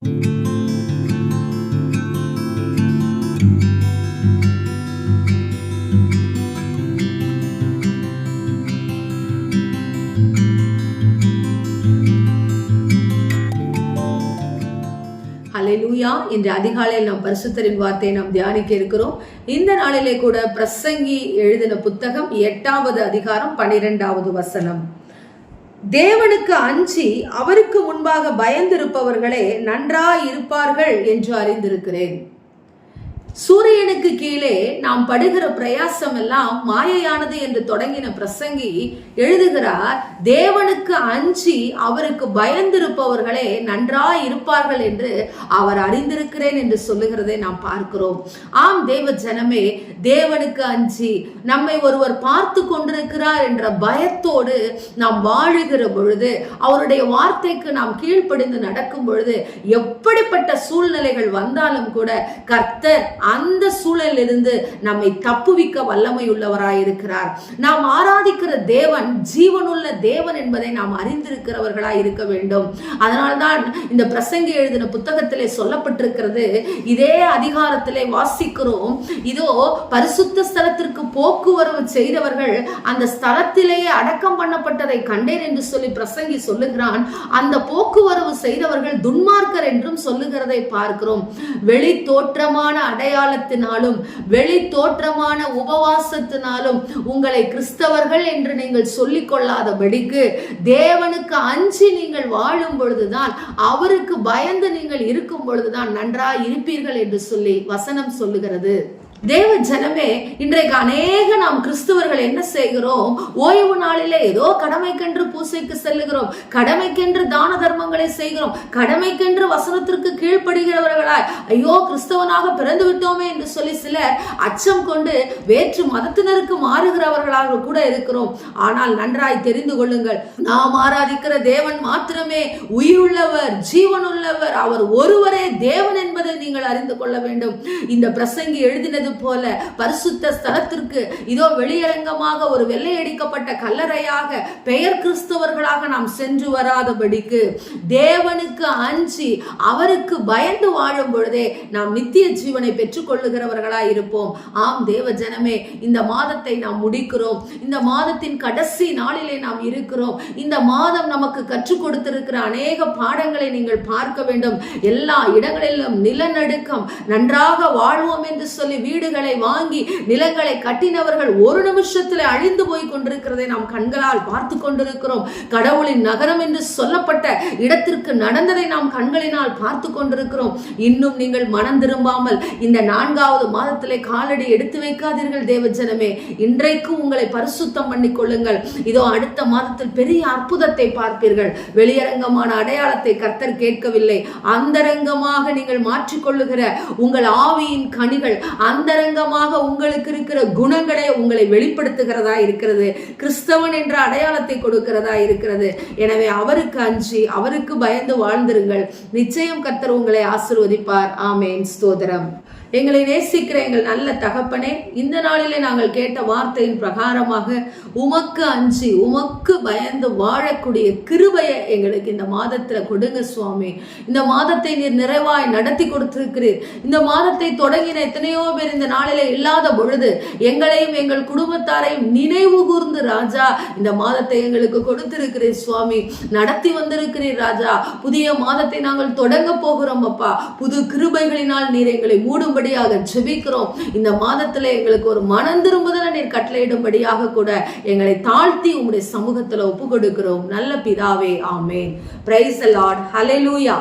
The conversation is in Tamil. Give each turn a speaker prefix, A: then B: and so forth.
A: அலையூயா இன்று அதிகாலையில் நாம் பரிசுத்தரின் வார்த்தையை நாம் தியானிக்க இருக்கிறோம். இந்த நாளிலே கூட பிரசங்கி எழுதின புத்தகம் எட்டாவது அதிகாரம் பனிரெண்டாவது வசனம். தேவனுக்கு அஞ்சி அவருக்கு முன்பாக பயந்திருப்பவர்களே நன்றாய் இருப்பார்கள் என்று அறிந்திருக்கிறேன். சூரியனுக்கு கீழே நாம் படுகிற பிரயாசம் எல்லாம் மாயையானது என்று தொடங்கின பிரசங்கி எழுதுகிறார் தேவனுக்கு அஞ்சி அவருக்கு பயந்திருப்பவர்களே நன்றாய் இருப்பார்கள் என்று அவர் அறிந்திருக்கிறேன் என்று சொல்லுகிறதை நாம் பார்க்கிறோம். ஆம் தேவ ஜனமே தேவனுக்கு அஞ்சி நம்மை ஒருவர் பார்த்து கொண்டிருக்கிறார் என்ற பயத்தோடு நாம் வாழுகிற பொழுது அவருடைய வார்த்தைக்கு நாம் கீழ்ப்படிந்து நடக்கும் பொழுது எப்படிப்பட்ட சூழ்நிலைகள் வந்தாலும் கூட கர்த்தர் அந்த சூழலிலிருந்து நம்மை தப்புவிக்க வல்லமை உள்ளவராயிருக்கிறார் நாம் ஆராதிக்கிற தேவன் ஜீவனுள்ள தேவன் என்பதை நாம் அறிந்திருக்கிறவர்களாய் இருக்க வேண்டும். அதனால்தான் இந்த பிரசங்கி எழுதின புத்தகத்திலே சொல்லப்பட்டிருக்கிறது இதே அதிகாரத்திலே வாசிக்கிறோம் இதோ பரிசுத்த ஸ்தலத்திற்கு போ செய்தவர்கள் அந்த ஸ்தலத்திலேயே அடக்கம் பண்ணப்பட்டதை கண்டேன் என்று சொல்லி பிரசங்கி சொல்லுகிறான். அந்த போக்குவரவு செய்தவர்கள் துன்மார்க்கர் என்றும் சொல்லுகிறதை பார்க்கிறோம். வெளி தோற்றமான அடையாளத்தினாலும் வெளி தோற்றமான உபவாசத்தினாலும் உங்களை கிறிஸ்தவர்கள் என்று நீங்கள் சொல்லிக் கொள்ளாதபடிக்கு தேவனுக்கு அஞ்சி நீங்கள் வாழும் பொழுதுதான் அவருக்கு பயந்து நீங்கள் இருக்கும் பொழுதுதான் நன்றாய் இருப்பீர்கள் என்று சொல்லி வசனம் சொல்லுகிறது. தேவ ஜனமே இன்றைக்கு அநேக நாம் கிறிஸ்துவர்கள் என்ன செய்கிறோம்? ஓய்வு நாளிலே ஏதோ கடமைக்கென்று பூசைக்கு செல்லுகிறோம். கடமைக்கென்று தான தர்மங்களை செய்கிறோம். கடமைக்கென்று வசனத்திற்கு கீழ்ப்படுகிறவர்களாய் ஐயோ கிறிஸ்தவனாக பிறந்து விட்டோமே என்று சொல்லி சிலர் அச்சம் கொண்டு வேற்று மதத்தினருக்கு மாறுகிறவர்களாக கூட இருக்கிறோம். ஆனால் நன்றாய் தெரிந்து கொள்ளுங்கள் நாம் ஆராதிக்கிற தேவன் மாத்திரமே உயிருள்ளவர் ஜீவனுள்ளவர். அவர் ஒருவரே தேவன் என்பதை நீங்கள் அறிந்து கொள்ள வேண்டும். இந்த பிரசங்கி எழுதினது போல பரிசுத்த ஸ்தலத்திற்கு இதோ வெளியரங்கமாக ஒரு வெள்ளையடிக்கப்பட்ட கல்லறையாக பெயர் கிறிஸ்தவர்களாக நாம் சென்று வராதபடிக்கு தேவனுக்கு அஞ்சி அவருக்கு பயந்து வாழும் பொழுதே நாம் நித்திய ஜீவனை பெற்றுக்கொள்ளுகிறவர்களாய் இருப்போம். ஆம் தேவ ஜனமே இந்த மாதத்தை நாம் முடிக்கிறோம். இந்த மாதத்தின் கடைசி நாளிலே நாம் இருக்கிறோம். இந்த மாதம் நமக்கு கற்றுக் கொடுத்திருக்கிற அநேக பாடங்களை நீங்கள் பார்க்க வேண்டும். எல்லா இடங்களிலும் நிலநடுக்கம் நன்றாக வாழ்வோம் என்று சொல்லி வீடு வீடுகளை வாங்கி நிலங்களை கட்டினவர்கள் ஒரு நிமிஷத்தில் அழிந்து போய் கொண்டிருக்கிறதை நாம் கண்களால் பார்த்து கொண்டிருக்கிறோம். கடவுளின் நகரம் என்று சொல்லப்பட்ட இடத்திற்கு நடந்ததை நாம் கண்களினால் பார்த்து கொண்டிருக்கிறோம். இன்னும் நீங்கள் மனம் திரும்பாமல் இந்த நான்காவது மாதத்திலே காலடி எடுத்து வைக்காதீர்கள் தேவஜனமே. இன்றைக்கும் உங்களை பரிசுத்தம் பண்ணிக் கொள்ளுங்கள். இதோ அடுத்த மாதத்தில் பெரிய அற்புதத்தை பார்ப்பீர்கள். வெளியரங்கமான அடையாளத்தை கர்த்தர் கேட்கவில்லை. அந்தரங்கமாக நீங்கள் மாற்றிக்கொள்ளுகிற உங்கள் ஆவியின் கனிகள் அந்த அந்தரங்கமாக உங்களுக்கு இருக்கிற குணங்களை உங்களை வெளிப்படுத்துகிறதா இருக்கிறது. கிறிஸ்தவன் என்ற அடையாளத்தை கொடுக்கிறதா இருக்கிறது. எனவே அவருக்கு அஞ்சி அவருக்கு பயந்து வாழ்ந்திருங்கள். நிச்சயம் கத்தர் உங்களை ஆசிர்வதிப்பார். ஆமேன். ஸ்தோதரம் எங்களை நேசிக்கிற எங்கள் நல்ல தகப்பனே இந்த நாளிலே நாங்கள் கேட்ட வார்த்தையின் பிரகாரமாக உமக்கு அஞ்சி உமக்கு பயந்து வாழக்கூடிய கிருபையை எங்களுக்கு இந்த மாதத்தில் கொடுங்க சுவாமி. இந்த மாதத்தை நீர் நிறைவாய் நடத்தி கொடுத்திருக்கிறீர். இந்த மாதத்தை தொடங்கின எத்தனையோ பேர் இந்த நாளிலே இல்லாத பொழுது எங்களையும் எங்கள் குடும்பத்தாரையும் நினைவு கூர்ந்து ராஜா இந்த மாதத்தை எங்களுக்கு கொடுத்திருக்கிறீர் சுவாமி. நடத்தி வந்திருக்கிறீர் ராஜா. புதிய மாதத்தை நாங்கள் தொடங்க போகிறோம் அப்பா. புது கிருபைகளினால் நீர் எங்களை மூடும்படியாக ஜெபிக்கிறோம். இந்த மாதத்துல எங்களுக்கு ஒரு மனம் திரும்புதல நீர் கட்டளையிடும்படியாக கூட எங்களை தாழ்த்தி உங்களுடைய சமூகத்துல ஒப்பு கொடுக்கிறோம் நல்ல பிதாவே ஆமேன். Price Lord hallelujah